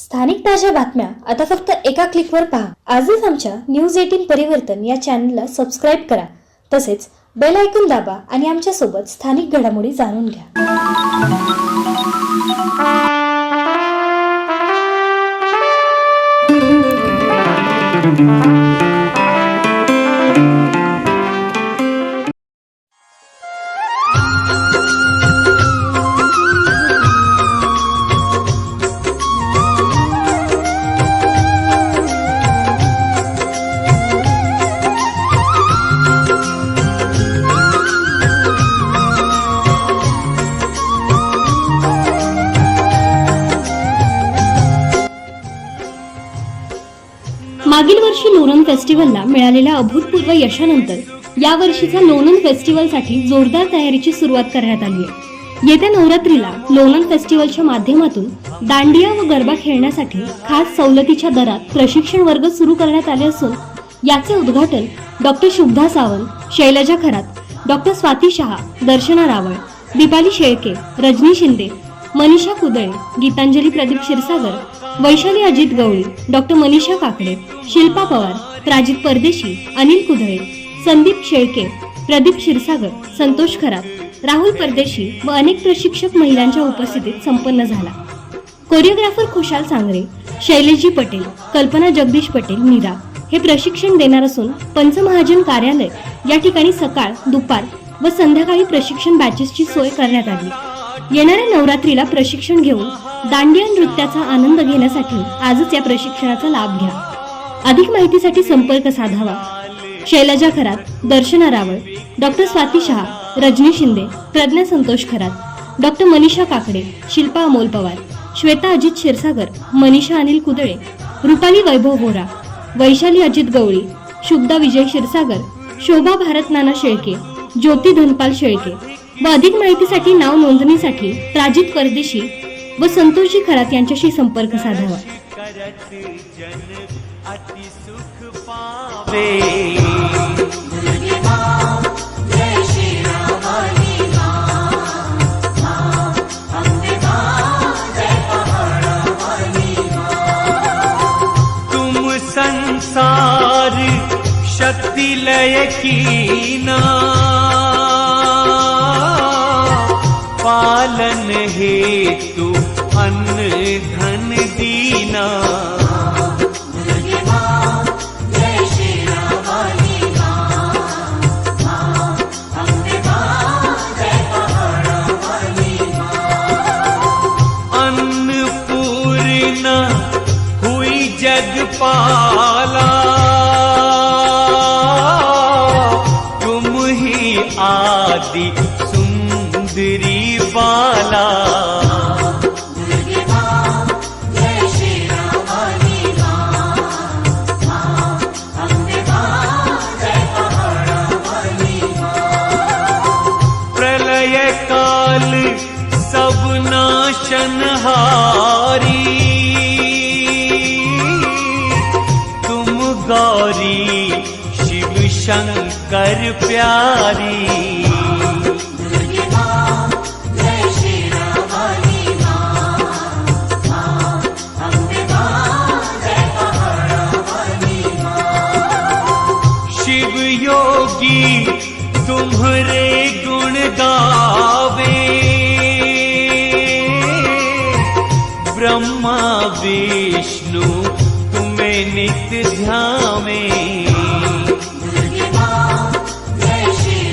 स्थानिक ताज्या बातम्या आता फक्त एका क्लिकवर पहा. आजच आमच्या न्यूज एटीन परिवर्तन या चॅनलला सबस्क्राईब करा. तसेच बेल ऐकून दाबा आणि आमच्यासोबत स्थानिक घडामोडी जाणून घ्या. मागील वर्षी लोणंद फेस्टिवलला मिळालेल्या अभूतपूर्व यशानंतर या वर्षीच्या लोणंद फेस्टिवलसाठी जोरदार तयारीची सुरुवात करण्यात आली आहे. येत्या नवरात्रीला लोणंद फेस्टिवलच्या माध्यमातून दांडिया व गरबा खेळण्यासाठी खास सवलतीच्या दरात प्रशिक्षण वर्ग सुरू करण्यात आले असून याचे उद्घाटन doctor Shubhada Sawant Shailaja Kharat doctor Swati Shah Darshana Rawal Deepali Shelke Rajani Shinde Manisha Kudale Gitanjali Pradeep Kshirsagar Vaishali Ajit Gawali doctor Manisha Kakade Shilpa Pawar Prajit Pardeshi Anil Kudale Sandeep Shelke Pradeep Kshirsagar Santosh खराब राहुल परदेशी व अनेक प्रशिक्षक महिलांच्या उपस्थितीत संपन्न झाला. Choreographer खुशाल सांगरे शैलेशजी पटेल कल्पना जगदीश पटेल मीरा हे प्रशिक्षण देणार असून पंचमहाजन कार्यालय या ठिकाणी सकाळ दुपार व संध्याकाळी प्रशिक्षण बॅचेसची सोय करण्यात आली. येणाऱ्या नवरात्रीला प्रशिक्षण घेऊन दांडिया नृत्याचा आनंद घेण्यासाठी आजच या प्रशिक्षणाचा लाभ घ्या. अधिक माहितीसाठी संपर्क साधावा. शैलजा खरात दर्शना रावळ डॉक्टर स्वाती शहा रजनी शिंदे प्रज्ञा संतोष खरात डॉक्टर मनीषा काकडे शिल्पा अमोल पवार श्वेता अजित क्षीरसागर मनीषा अनिल कुदळे रुपाली वैभव बोरा वैशाली अजित गवळी शुभदा विजय क्षीरसागर शोभा भारत नाना शेळके ज्योती धनपाल शेळके व अधिक माहितीसाठी नाव नोंदणीसाठी प्राजित परदेशी व संतोषजी खरात यांच्याशी संपर्क साधावा. तुम संसार शक्ति लय कीना। पालन हेतु अन्न धन दीना। अन्नपूर्णा हुई जगपाला तुम ही आदि प्यारी। शिव योगी तुम्हारे गुण गावे। ब्रह्मा विष्णु तुम्हें नित्य ध्यावे